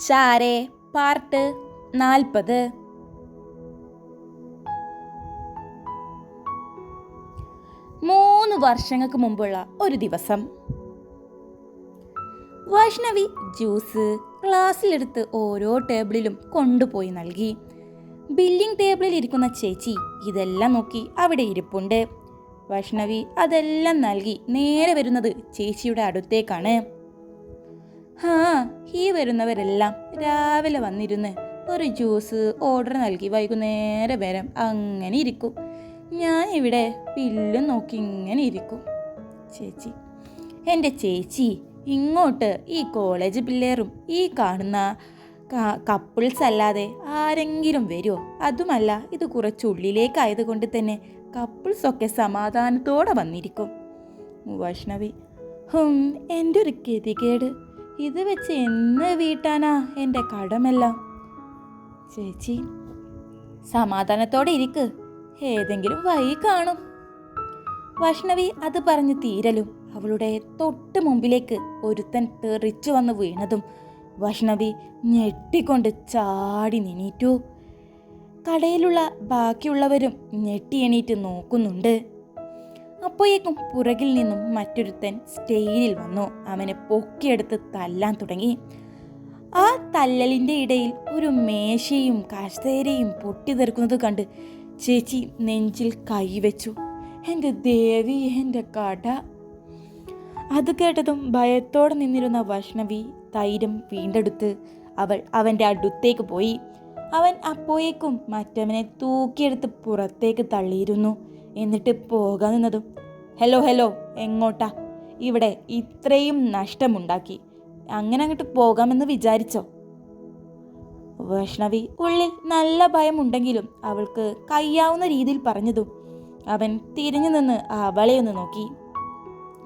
ചാരെ പാർട്ട് നാൽപ്പത്. മൂന്ന് വർഷങ്ങൾക്ക് മുമ്പുള്ള ഒരു ദിവസം. വൈഷ്ണവി ജ്യൂസ് ഗ്ലാസ്സിലെടുത്ത് ഓരോ ടേബിളിലും കൊണ്ടുപോയി നൽകി. ബില്ലിംഗ് ടേബിളിൽ ഇരിക്കുന്ന ചേച്ചി ഇതെല്ലാം നോക്കി അവിടെ ഇരിപ്പുണ്ട്. വൈഷ്ണവി അതെല്ലാം നൽകി നേരെ വരുന്നത് ചേച്ചിയുടെ അടുത്തേക്കാണ്. ഹാ ഈ വരുന്നവരെല്ലാം രാവിലെ വന്നിരുന്ന് ഒരു ജ്യൂസ് ഓർഡർ നൽകി വൈകുന്നേരം വരം അങ്ങനെ ഇരിക്കും. ഞാൻ ഇവിടെ പില്ലും നോക്കി ഇങ്ങനെ ഇരിക്കും. ചേച്ചി എന്റെ ചേച്ചി ഇങ്ങോട്ട് ഈ കോളേജ് പിള്ളേരും ഈ കാണുന്ന കപ്പിൾസ് അല്ലാതെ ആരെങ്കിലും വരുമോ അതുമല്ല ഇത് കുറച്ചുള്ളിലേക്കായതുകൊണ്ട് തന്നെ കപ്പിൾസൊക്കെ സമാധാനത്തോടെ വന്നിരിക്കും. വൈഷ്ണവി. ഹും എന്റെ ഒരു ഗതികേട്. ഇത് വെച്ച് എന്ന് വീട്ടാനാ എന്റെ കടമെല്ലാം. ചേച്ചി സമാധാനത്തോടെ ഇരിക്ക്. ഏതെങ്കിലും വൈ കാണും. വൈഷ്ണവി അത് പറഞ്ഞ് തീരലും. അവളുടെ തൊട്ട് മുമ്പിലേക്ക് ഒരുത്തൻ തെറിച്ചു വന്ന് വീണതും വൈഷ്ണവി ഞെട്ടിക്കൊണ്ട് ചാടി നീനീറ്റു കടയിലുള്ള ബാക്കിയുള്ളവരും ഞെട്ടി എണീറ്റ് നോക്കുന്നുണ്ട്. അപ്പോഴേക്കും പുറകിൽ നിന്നും മറ്റൊരുത്തൻ സ്റ്റെയിനിൽ വന്നു. അവനെ പൊക്കിയെടുത്ത് തല്ലാൻ തുടങ്ങി. ആ തല്ലലിന്റെ ഇടയിൽ ഒരു മേശയും കസേരയും പൊട്ടിത്തെറിക്കുന്നത് കണ്ട് ചേച്ചി നെഞ്ചിൽ കൈവച്ചു. എന്റെ ദേവി എന്റെ കട. അത് കേട്ടതും ഭയത്തോടെ നിന്നിരുന്ന വൈഷ്ണവി തൈരം വീണ്ടെടുത്ത് അവൾ അവന്റെ അടുത്തേക്ക് പോയി. അവൻ അപ്പോയേക്കും മറ്റവനെ തൂക്കിയെടുത്ത് പുറത്തേക്ക് തള്ളിയിരുന്നു. എന്നിട്ട് പോകാൻ നിന്നതും ഹലോ ഹലോ എങ്ങോട്ടാ? ഇവിടെ ഇത്രയും നഷ്ടമുണ്ടാക്കി. അങ്ങനെ അങ്ങോട്ട് പോകാമെന്ന് വിചാരിച്ചോ? വൈഷ്ണവി ഉള്ളിൽ നല്ല ഭയമുണ്ടെങ്കിലും അവൾക്ക് കയ്യാവുന്ന രീതിയിൽ പറഞ്ഞതും അവൻ തിരിഞ്ഞു നിന്ന് അവളെ ഒന്ന് നോക്കി.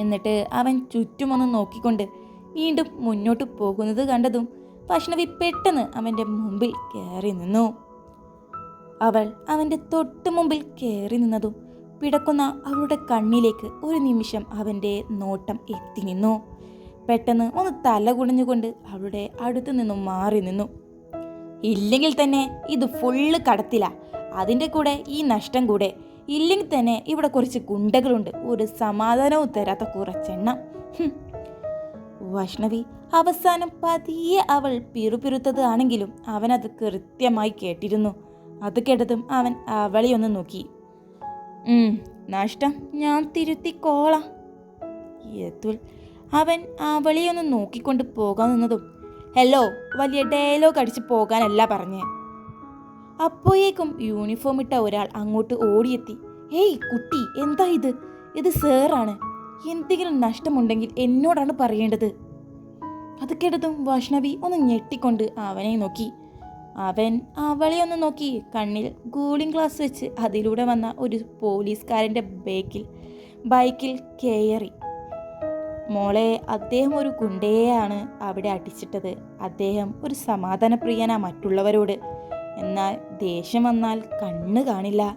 എന്നിട്ട് അവൻ ചുറ്റുമൊന്ന് നോക്കിക്കൊണ്ട് വീണ്ടും മുന്നോട്ട് പോകുന്നത് കണ്ടതും വൈഷ്ണവി പെട്ടെന്ന് അവന്റെ മുമ്പിൽ കയറി നിന്നു. അവൾ അവന്റെ തൊട്ട് മുമ്പിൽ കയറി നിന്നതും പിടക്കുന്ന അവളുടെ കണ്ണിലേക്ക് ഒരു നിമിഷം അവന്റെ നോട്ടം എത്തി നിന്നു. പെട്ടെന്ന് ഒന്ന് തല കുടഞ്ഞുകൊണ്ട് അവളുടെ അടുത്തു നിന്നും മാറി നിന്നു. ഇല്ലെങ്കിൽ തന്നെ ഇത് ഫുള്ള് കടത്തില. അതിന്റെ കൂടെ ഈ നഷ്ടം കൂടെ. ഇല്ലെങ്കിൽ തന്നെ ഇവിടെ കുറച്ച് ഗുണ്ടകളുണ്ട്. ഒരു സമാധാനവും തരാത്ത കുറച്ചെണ്ണ. വൈഷ്ണവി അവസാനം പതിയെ അവൾ പിറുപിറുത്തത് ആണെങ്കിലും അവനത് കൃത്യമായി കേട്ടിരുന്നു. അത് കേട്ടതും അവൻ അവളെ ഒന്ന് നോക്കി. നഷ്ടം ഞാൻ തിരുത്തിക്കോളാം. യതുൽ അവൻ അവളെ ഒന്ന് നോക്കിക്കൊണ്ട് പോകാൻ നിന്നതും ഹലോ വലിയ ഡയലോഗ് അടിച്ച് പോകാനല്ല പറഞ്ഞേ. അപ്പോഴേക്കും യൂണിഫോം ഇട്ട ഒരാൾ അങ്ങോട്ട് ഓടിയെത്തി. ഏയ് കുട്ടി എന്താ ഇത്? ഇത് സേറാണ് എന്തെങ്കിലും നഷ്ടമുണ്ടെങ്കിൽ എന്നോടാണ് പറയേണ്ടത്. അത് കേട്ടതും വൈഷ്ണവി ഒന്ന് ഞെട്ടിക്കൊണ്ട് അവനെ നോക്കി. അവൻ അവളെ ഒന്ന് നോക്കി. കണ്ണിൽ കൂളിംഗ് ഗ്ലാസ് വെച്ച് അതിലൂടെ വന്ന ഒരു പോലീസുകാരന്റെ ബേക്കിൽ ബൈക്കിൽ കയറി. മോളെ അദ്ദേഹം ഒരു ഗുണ്ടയെയാണ് അവിടെ അടിച്ചിട്ടത്. അദ്ദേഹം ഒരു സമാധാനപ്രിയനാ മറ്റുള്ളവരോട്. എന്നാൽ ദേഷ്യം വന്നാൽ കണ്ണ് കാണില്ല.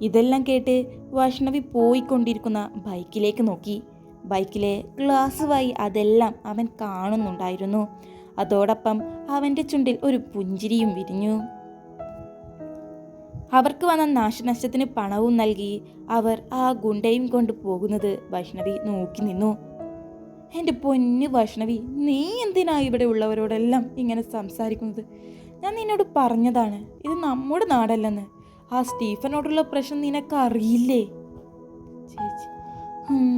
ഇതെല്ലാം കേട്ട് വൈഷ്ണവി പോയിക്കൊണ്ടിരിക്കുന്ന ബൈക്കിലേക്ക് നോക്കി. ബൈക്കിലെ ഗ്ലാസ് വായി അതെല്ലാം അവൻ കാണുന്നുണ്ടായിരുന്നു. അതോടൊപ്പം അവന്റെ ചുണ്ടിൽ ഒരു പുഞ്ചിരിയും വിരിഞ്ഞു. അവർക്ക് വന്ന നാശനഷ്ടത്തിന് പണവും നൽകി അവർ ആ ഗുണ്ടയും കൊണ്ട് പോകുന്നത് വൈഷ്ണവി നോക്കി നിന്നു. എന്റെ പൊന്ന് വൈഷ്ണവി നീ എന്തിനാ ഇവിടെ ഉള്ളവരോടെല്ലാം ഇങ്ങനെ സംസാരിക്കുന്നത്? ഞാൻ നിന്നോട് പറഞ്ഞതാണ് ഇത് നമ്മുടെ നാടല്ലെന്ന്. ആ സ്റ്റീഫനോടുള്ള പ്രശ്നം നിനക്ക് അറിയില്ലേ ചേച്ചി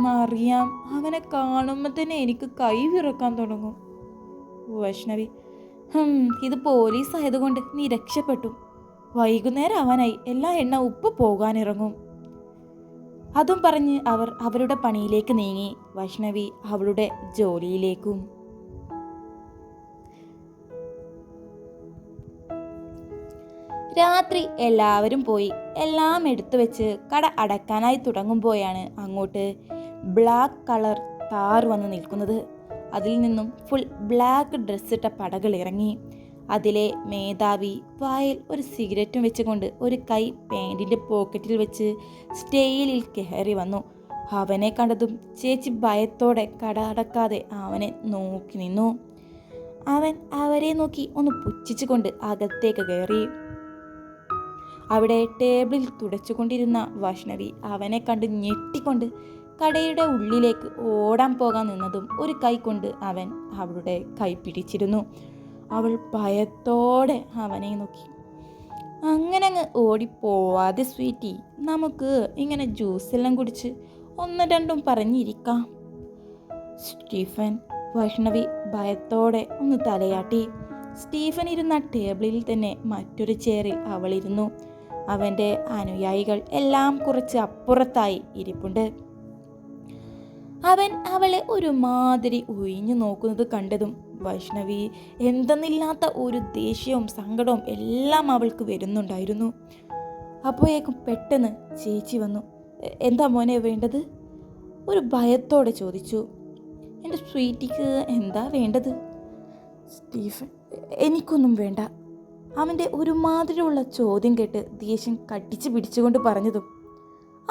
അറിയാം. അവനെ കാണുമ്പോൾ തന്നെ എനിക്ക് കൈ വിറക്കാൻ തുടങ്ങും. വൈഷ്ണവി "ഹും, ഇത് പോലീസ് ആയതുകൊണ്ട് നീ രക്ഷപ്പെട്ടു. വൈകുന്നേരം ആവാനായി എല്ലാ എണ്ണ ഉപ്പ് പോകാനിറങ്ങും. അതും പറഞ്ഞ് അവർ അവരുടെ പണിയിലേക്ക് നീങ്ങി. വൈഷ്ണവി അവളുടെ ജോലിയിലേക്കും. രാത്രി എല്ലാവരും പോയി. എല്ലാം എടുത്തു വെച്ച് കട അടക്കാനായി തുടങ്ങുമ്പോഴാണ് അങ്ങോട്ട് ബ്ലാക്ക് കളർ താർ വന്ന് നിൽക്കുന്നത്. അതിൽ നിന്നും ഫുൾ ബ്ലാക്ക് ഡ്രസ്സിട്ട പടകൾ ഇറങ്ങി. അതിലെ മേധാവി വായിൽ ഒരു സിഗരറ്റും വെച്ചുകൊണ്ട് ഒരു കൈ പാന്റിന്റെ പോക്കറ്റിൽ വെച്ച് സ്റ്റെയിലിൽ കയറി വന്നു. അവനെ കണ്ടതും ചേച്ചി ഭയത്തോടെ കടടക്കാതെ അവനെ നോക്കി നിന്നു. അവൻ അവരെ നോക്കി ഒന്ന് പുച്ഛിച്ചുകൊണ്ട് അകത്തേക്ക് കയറി. അവിടെ ടേബിളിൽ തുടച്ചുകൊണ്ടിരുന്ന വൈഷ്ണവി അവനെ കണ്ട് ഞെട്ടിക്കൊണ്ട് കടയുടെ ഉള്ളിലേക്ക് ഓടാൻ പോകാൻ നിന്നതും ഒരു കൈ കൊണ്ട് അവൻ അവളുടെ കൈ പിടിച്ചിരുന്നു. അവൾ ഭയത്തോടെ അവനെ നോക്കി. അങ്ങനെ അങ്ങ് ഓടിപ്പോവാതെ സ്വീറ്റി. നമുക്ക് ഇങ്ങനെ ജ്യൂസെല്ലാം കുടിച്ച് ഒന്ന് രണ്ടും പറഞ്ഞിരിക്കാം. സ്റ്റീഫൻ വൈഷ്ണവി ഭയത്തോടെ ഒന്ന് തലയാട്ടി. സ്റ്റീഫൻ ഇരുന്ന ടേബിളിൽ തന്നെ മറ്റൊരു ചെയറിൽ അവളിരുന്നു. അവന്റെ അനുയായികൾ എല്ലാം കുറച്ച് അപ്പുറത്തായി ഇരിപ്പുണ്ട്. അവൻ അവളെ ഒരുമാതിരി ഒഴിഞ്ഞു നോക്കുന്നത് കണ്ടതും വൈഷ്ണവി എന്തെന്നില്ലാത്ത ഒരു ദേഷ്യവും സങ്കടവും എല്ലാം അവൾക്ക് വരുന്നുണ്ടായിരുന്നു. അപ്പോഴേക്കും പെട്ടെന്ന് ചേച്ചി വന്നു. എന്താ മോനെ വേണ്ടത്? ഒരു ഭയത്തോടെ ചോദിച്ചു. എന്റെ സ്വീറ്റിക്ക് എന്താ വേണ്ടത്? സ്റ്റീഫൻ എനിക്കൊന്നും വേണ്ട. അവന്റെ ഒരുമാതിരിയുള്ള ചോദ്യം കേട്ട് ദേഷ്യം കടിച്ചു പിടിച്ചുകൊണ്ട് പറഞ്ഞതും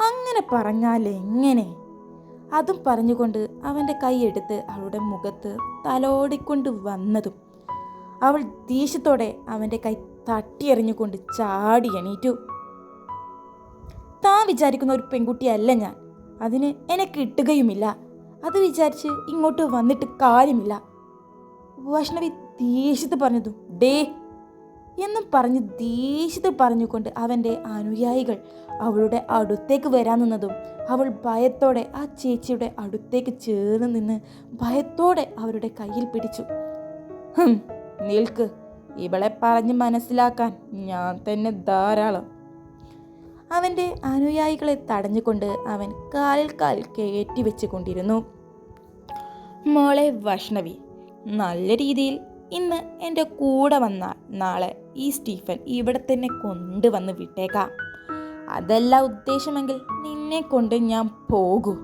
അങ്ങനെ പറഞ്ഞാൽ എങ്ങനെ അതും പറഞ്ഞുകൊണ്ട് അവന്റെ കൈയെടുത്ത് അവളുടെ മുഖത്ത് തലോടിക്കൊണ്ട് വന്നതും അവൾ ദേഷ്യത്തോടെ അവന്റെ കൈ തട്ടിയെറിഞ്ഞുകൊണ്ട് ചാടി എണീറ്റു. താൻ വിചാരിക്കുന്ന ഒരു പെൺകുട്ടിയല്ല ഞാൻ. അതിന് എന്നെ കിട്ടുകയുമില്ല. അത് വിചാരിച്ച് ഇങ്ങോട്ട് വന്നിട്ട് കാര്യമില്ല. വൈഷ്ണവി ദേഷ്യത്ത് പറഞ്ഞതും ഡേ എന്നും പറഞ്ഞ് ദേഷ്യത്തിൽ പറഞ്ഞുകൊണ്ട് അവന്റെ അനുയായികൾ അവളുടെ അടുത്തേക്ക് വരാൻ നിന്നതും അവൾ ഭയത്തോടെ ആ ചേച്ചിയുടെ അടുത്തേക്ക് ചേർന്ന് നിന്ന് ഭയത്തോടെ അവരുടെ കയ്യിൽ പിടിച്ചു. നിൽക്ക്. ഇവളെ പറഞ്ഞ് മനസ്സിലാക്കാൻ ഞാൻ തന്നെ ധാരാളം. അവന്റെ അനുയായികളെ തടഞ്ഞുകൊണ്ട് അവൻ കാലിൽ കാൽ കയറ്റി വെച്ചുകൊണ്ടിരുന്നു. മോളെ വൈഷ്ണവി നല്ല രീതിയിൽ ഇന്ന് എന്റെ കൂടെ വന്നാൽ നാളെ ഈ സ്റ്റീഫൻ ഇവിടെ തന്നെ കൊണ്ടുവന്ന് വിട്ടേക്കാം. അതല്ല ഉദ്ദേശമെങ്കിൽ നിന്നെ കൊണ്ട് ഞാൻ പോകൂ.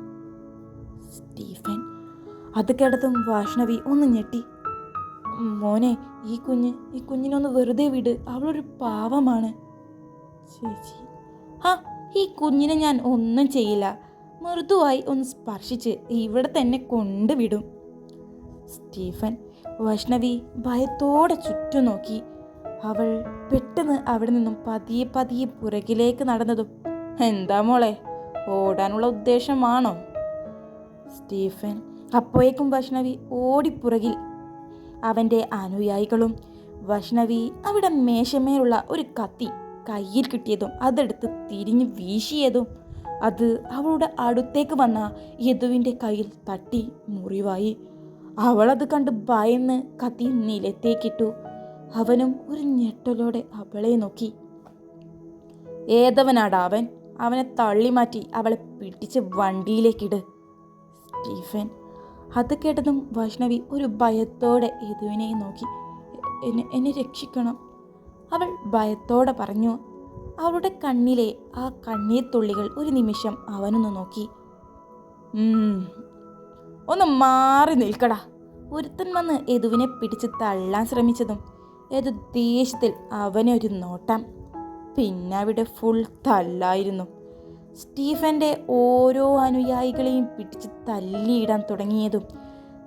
സ്റ്റീഫൻ അത് കേട്ടതും വാഷ്ണവി ഒന്ന് ഞെട്ടി. മോനെ ഈ കുഞ്ഞ് ഈ കുഞ്ഞിനൊന്ന് വെറുതെ വിട്. അവളൊരു പാവമാണ്. ചേച്ചി ആ ഈ കുഞ്ഞിനെ ഞാൻ ഒന്നും ചെയ്യില്ല. മൃദുവായി ഒന്ന് സ്പർശിച്ച് ഇവിടെ തന്നെ കൊണ്ടുവിടും. സ്റ്റീഫൻ വൈഷ്ണവി ഭയത്തോടെ ചുറ്റും നോക്കി. അവൾ പെട്ടെന്ന് അവിടെ നിന്നും പതിയെ പതിയെ പുറകിലേക്ക് നടന്നതും എന്താ മോളെ ഓടാനുള്ള ഉദ്ദേശമാണോ? സ്റ്റീഫൻ അപ്പോഴേക്കും വൈഷ്ണവി ഓടിപ്പുറകിൽ. അവന്റെ അനുയായികളും വൈഷ്ണവി അവിടെ മേശമേലുള്ള ഒരു കത്തി കയ്യിൽ കിട്ടിയതും അതെടുത്ത് തിരിഞ്ഞു വീശിയതും അത് അവളുടെ അടുത്തേക്ക് വന്ന യദുവിന്റെ കയ്യിൽ തട്ടി മുറിവായി. അവളത് കണ്ട് ഭയന്ന് കത്തി നിലത്തേക്കിട്ടു. അവനും ഒരു ഞെട്ടലോടെ അവളെ നോക്കി. ഏതവനാടാ അവൻ? അവനെ തള്ളി മാറ്റി അവളെ പിടിച്ച് വണ്ടിയിലേക്കിട്. സ്റ്റീഫൻ. അത് കേട്ടതും വൈഷ്ണവി ഒരു ഭയത്തോടെ യദുവിനെ നോക്കി. എന്നെ എന്നെ രക്ഷിക്കണം. അവൾ ഭയത്തോടെ പറഞ്ഞു. അവളുടെ കണ്ണിലെ ആ കണ്ണീർ തുള്ളികൾ ഒരു നിമിഷം അവനൊന്ന് നോക്കി. "ഉം, ഒന്ന് മാറി നിൽക്കടാ. ഒരുത്തൻ വന്ന് യദുവിനെ പിടിച്ച് തള്ളാൻ ശ്രമിച്ചതും ഏതു ദേഷ്യത്തിൽ അവനെ ഒരു നോട്ടം പിന്നെ അവിടെ ഫുൾ തല്ലായിരുന്നു സ്റ്റീഫന്റെ ഓരോ അനുയായികളെയും പിടിച്ച് തല്ലിയിടാൻ തുടങ്ങിയതും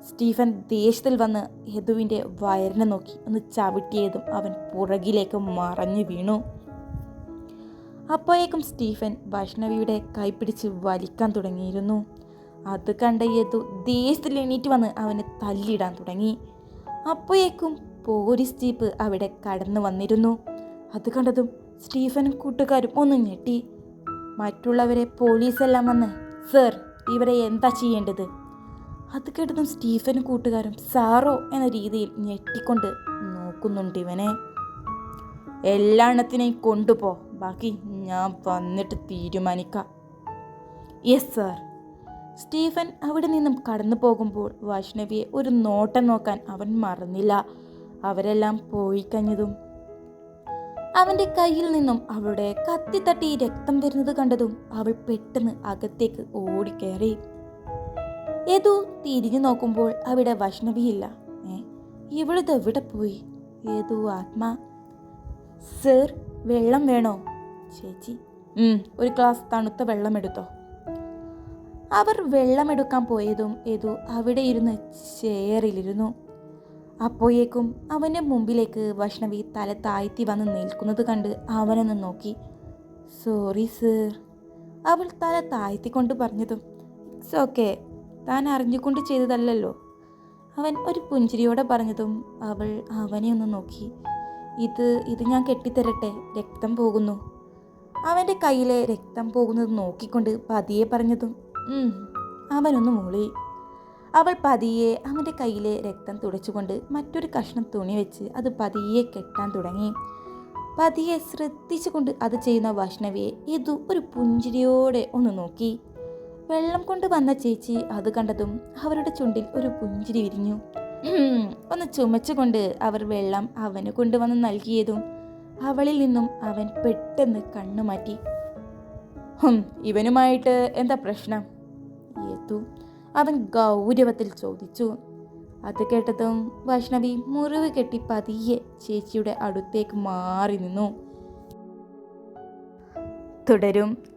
സ്റ്റീഫൻ ദേഷ്യത്തിൽ വന്ന് യദുവിന്റെ വയറിനെ നോക്കി ഒന്ന് ചവിട്ടിയതും അവൻ പുറകിലേക്ക് മറഞ്ഞു വീണു. അപ്പോഴേക്കും സ്റ്റീഫൻ വൈഷ്ണവിയുടെ കൈപ്പിടിച്ച് വലിക്കാൻ തുടങ്ങിയിരുന്നു. അത് കണ്ട യദു എണീറ്റ് വന്ന് അവനെ തല്ലിയിടാൻ തുടങ്ങി. അപ്പോഴേക്കും പോലീസ് ജീപ്പ് അവിടെ കടന്നു വന്നിരുന്നു. അത് കണ്ടതും സ്റ്റീഫനും കൂട്ടുകാരും ഒന്ന് ഞെട്ടി. മറ്റുള്ളവരെ പോലീസെല്ലാം വന്ന് സർ ഇവരെ എന്താ ചെയ്യേണ്ടത്? അത് കേട്ടതും സ്റ്റീഫനും കൂട്ടുകാരും സാറോ എന്ന രീതിയിൽ ഞെട്ടിക്കൊണ്ട് നോക്കുന്നുണ്ട് ഇവനെ. എല്ലാ കൊണ്ടുപോ ബാക്കി ഞാൻ വന്നിട്ട് തീരുമാനിക്കാം. Yes sir. സ്റ്റീഫൻ അവിടെ നിന്നും കടന്നു പോകുമ്പോൾ വൈഷ്ണവിയെ ഒരു നോട്ടം നോക്കാൻ അവൻ മറന്നില്ല. അവരെല്ലാം പോയി കഴിഞ്ഞതും അവന്റെ കയ്യിൽ നിന്നും അവളുടെ കത്തി തട്ടി രക്തം വരുന്നത് കണ്ടതും അവൾ പെട്ടെന്ന് അകത്തേക്ക് ഓടിക്കയറി. ഏതു തിരിഞ്ഞു നോക്കുമ്പോൾ അവിടെ വൈഷ്ണവിയില്ല. ഏ ഇവളിത് എവിടെ പോയി? ഏതു ആത്മാ. സർ വെള്ളം വേണോ? ചേച്ചി. ഒരു ഗ്ലാസ് തണുത്ത വെള്ളം എടുത്തോ? അവർ വെള്ളമെടുക്കാൻ പോയതും യദു അവിടെ ഇരുന്ന് ചെയറിലിരുന്നു. അപ്പോഴേക്കും അവന്റെ മുമ്പിലേക്ക് വൈഷ്ണവി തല താഴ്ത്തി വന്ന് നിൽക്കുന്നത് കണ്ട് അവനൊന്ന് നോക്കി. സോറി സർ അവൾ തല താഴ്ത്തിക്കൊണ്ട് പറഞ്ഞതും ഇറ്റ്സ് ഓക്കെ താൻ അറിഞ്ഞുകൊണ്ട് ചെയ്തതല്ലല്ലോ. അവൻ ഒരു പുഞ്ചിരിയോടെ പറഞ്ഞതും അവൾ അവനെ ഒന്ന് നോക്കി. ഇത് ഇത് ഞാൻ കെട്ടിത്തരട്ടെ. രക്തം പോകുന്നു. അവന്റെ കയ്യിലെ രക്തം പോകുന്നത് നോക്കിക്കൊണ്ട് പതിയെ പറഞ്ഞതും. അവനൊന്ന് മൂളി. അവൾ പതിയെ അവന്റെ കയ്യിലെ രക്തം തുടച്ചുകൊണ്ട് മറ്റൊരു കഷ്ണം തുണി വെച്ച് അത് പതിയെ കെട്ടാൻ തുടങ്ങി. പതിയെ ശ്രദ്ധിച്ചുകൊണ്ട് അത് ചെയ്യുന്ന വൈഷ്ണവിയെ ഇതു ഒരു പുഞ്ചിരിയോടെ ഒന്ന് നോക്കി. വെള്ളം കൊണ്ട് വന്ന ചേച്ചി അത് കണ്ടതും അവരുടെ ചുണ്ടിൽ ഒരു പുഞ്ചിരി വിരിഞ്ഞു. ഒന്ന് ചുമച്ചുകൊണ്ട് അവർ വെള്ളം അവന് കൊണ്ടുവന്ന് നൽകിയതും അവളിൽ നിന്നും അവൻ പെട്ടെന്ന് കണ്ണുമാറ്റി. ഇവനുമായിട്ട് എന്താ പ്രശ്നം? ഏതു അവൻ ഗൗരവത്തിൽ ചോദിച്ചു. അത് കേട്ടതും വൈഷ്ണവി മുറിവ് കെട്ടി പതിയെ ചേച്ചിയുടെ അടുത്തേക്ക് മാറി നിന്നു. തുടരും.